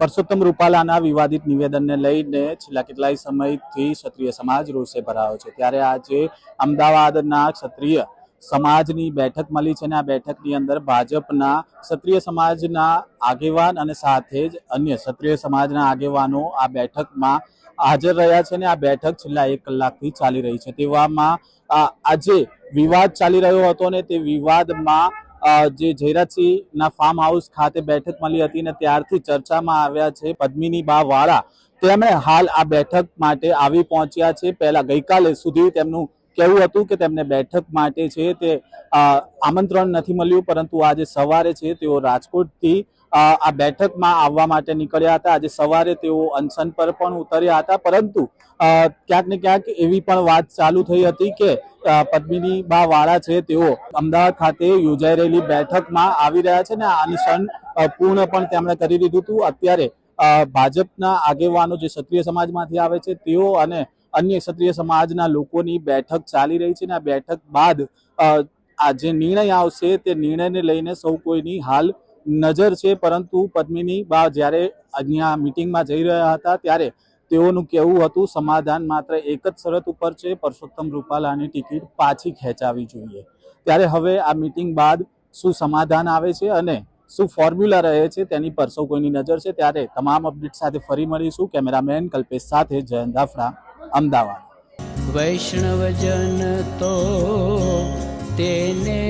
પરસોત્તમ રૂપાલાના વિવાદિત નિવેદનને લઈને છેલ્લા કેટલાય સમયથી ક્ષત્રિય સમાજ રોષે ભરાયો છે. ત્યારે આજે અમદાવાદના ક્ષત્રિય સમાજની બેઠક મળી છે અને આ બેઠકની અંદર ભાજપના ક્ષત્રિય સમાજના આગેવાન અને સાથે જ અન્ય ક્ષત્રિય સમાજના આગેવાનો આ બેઠકમાં હાજર રહ્યા છે અને આ બેઠક છેલ્લા એક કલાકથી ચાલી રહી છે. તેવામાં આજે વિવાદ ચાલી રહ્યો હતો ને તે વિવાદમાં જે જયરાજસિંહના ફાર્મ હાઉસ ખાતે બેઠક મળી હતી ને ત્યારથી ચર્ચામાં આવ્યા છે પદ્મિની બા વાળા તેમણે હાલ આ બેઠક માટે આવી પહોંચ્યા છે. પહેલા ગઈકાલે સુધી તેમનું કહેવું હતું કે તેમને બેઠક માટે છે તે આમંત્રણ નથી મળ્યું, પરંતુ આજે સવારે છે તેઓ રાજકોટથી આ બેઠકમાં આવવા માટે નીકળ્યા હતા. આજે સવારે તેઓ અનશન પર પણ ઉતર્યા હતા. પરંતુ ક્યાંક ને ક્યાંક એવી પણ વાત ચાલુ થઈ હતી કે પદ્મિની બા વાળા છે તેઓ અમદાવાદ ખાતે યોજાઈ રહેલી બેઠકમાં આવી રહ્યા છે ને આ અનશન પૂર્ણ પણ તેમણે કરી દીધું હતું. અત્યારે ભાજપના આગેવાનો જે ક્ષત્રિય સમાજમાંથી આવે છે તેઓ અને અન્ય ક્ષત્રિય સમાજના લોકોની બેઠક ચાલી રહી છે ને આ બેઠક બાદ આ જે નિર્ણય આવશે તે નિર્ણયને લઈને સૌ કોઈની હાલ નજર છે, પરંતુ પદ્મિની બા જ્યારે અહીંયા મિટિંગમાં જઈ રહ્યા હતા ત્યારે તેઓનું કહેવું હતું, સમાધાન માત્ર એક જ શરત ઉપર છે, પરસોત્તમ રૂપાલાની ટિકિટ પાછી ખેંચાવી જોઈએ. ત્યારે હવે આ મિટિંગ બાદ શું સમાધાન આવે છે અને શું ફોર્મ્યુલા રહે છે તેની પર સૌ કોઈની નજર છે. ત્યારે તમામ અપડેટ સાથે ફરી મળીશું. કેમેરામેન કલ્પેશ સાથે જયંત દાફડા અમદાવાદ. વૈષ્ણવજન તો તેને